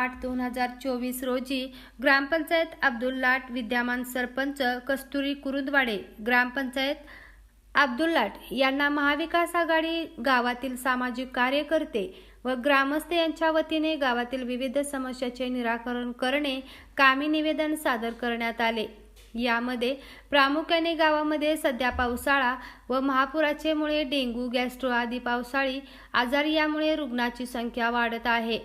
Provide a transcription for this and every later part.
आठ दोन हजार चोवीस रोजी ग्रामपंचायत अब्दुल लाट विद्यमान सरपंच कस्तुरी कुरुंदवाडे ग्रामपंचायत अब्दुल्लाट यांना महाविकास आघाडी गावातील सामाजिक कार्यकर्ते व ग्रामस्थ यांच्या वतीने गावातील विविध समस्याचे निराकरण करणे कामी निवेदन सादर करण्यात आले. यामध्ये प्रामुख्याने गावामध्ये सध्या पावसाळा व महापुराचेमुळे डेंग्यू गॅस्ट्रो आदी पावसाळी आजार यामुळे रुग्णाची संख्या वाढत आहे.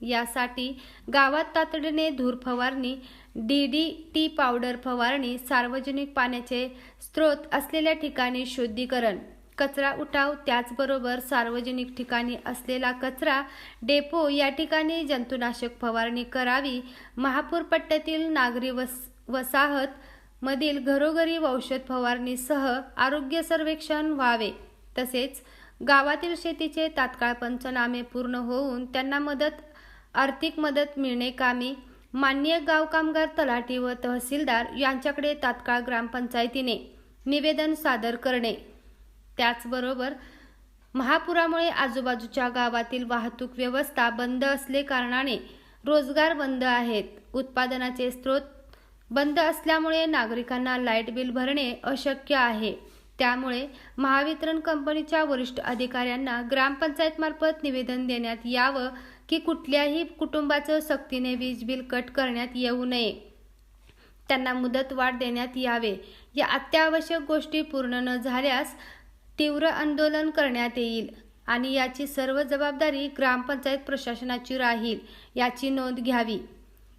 यासाठी गावात तातडीने धूर फवारणी डी डी टी पावडर फवारणी सार्वजनिक पाण्याचे स्रोत असलेल्या ठिकाणी शुद्धीकरण कचरा उठाव त्याचबरोबर सार्वजनिक ठिकाणी असलेला कचरा डेपो या ठिकाणी जंतुनाशक फवारणी करावी महापूर पट्ट्यातील नागरी वस वसाहत मधील घरोघरी औषध फवारणीसह आरोग्य सर्वेक्षण व्हावे. तसेच गावातील शेतीचे तात्काळ पंचनामे पूर्ण होऊन त्यांना मदत आर्थिक मदत मिळणे कामी. मान्य गाव कामगार तलाठी व तहसीलदार यांच्याकडे तात्काळ ग्रामपंचायतीने निवेदन सादर करणे. त्याचबरोबर महापुरामुळे आजूबाजूच्या गावातील वाहतूक व्यवस्था बंद असले कारणाने रोजगार बंद आहेत. उत्पादनाचे स्रोत बंद असल्यामुळे नागरिकांना लाइट बिल भरणे अशक्य आहे. त्यामुळे महावितरण कंपनीच्या वरिष्ठ अधिकाऱ्यांना ग्रामपंचायतमार्फत निवेदन देण्यात यावं की कुठल्याही कुटुंबाचं सक्तीने वीज बिल कट करण्यात येऊ नये. त्यांना मुदतवाढ देण्यात यावे. या अत्यावश्यक गोष्टी पूर्ण न झाल्यास तीव्र आंदोलन करण्यात येईल आणि याची सर्व जबाबदारी ग्रामपंचायत प्रशासनाची राहील याची नोंद घ्यावी.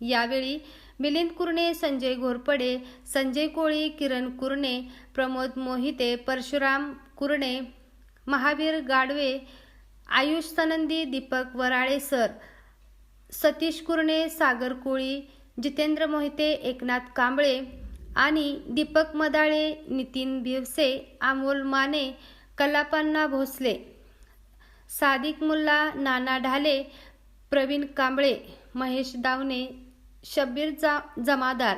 यावेळी मिलिंद कुर्णे संजय घोरपडे संजय कोळी किरण कुर्णे प्रमोद मोहिते परशुराम कुर्णे महावीर गाडवे आयुष सनंदी दीपक वराळे सर सतीश कुर्णे सागर कोळी जितेंद्र मोहिते एकनाथ कांबळे आणि दीपक मदाळे नितीन भिवसे अमोल माने कलापन्ना भोसले. सादिक मुल्ला नाना ढाले प्रवीण कांबळे महेश दावणे शब्बीरचा जमादार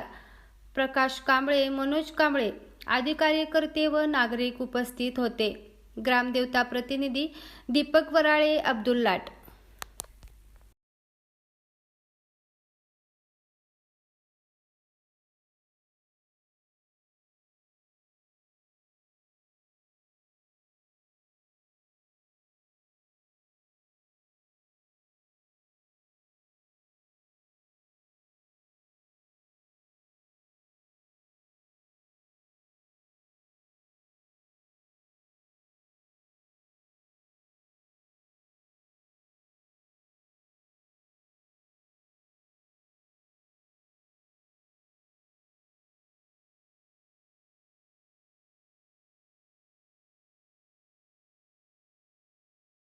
प्रकाश कांबळे मनोज कांबळे आदी कार्यकर्ते व नागरिक उपस्थित होते. ग्रामदेवता प्रतिनिधी दीपक वराळे अब्दुल लाट.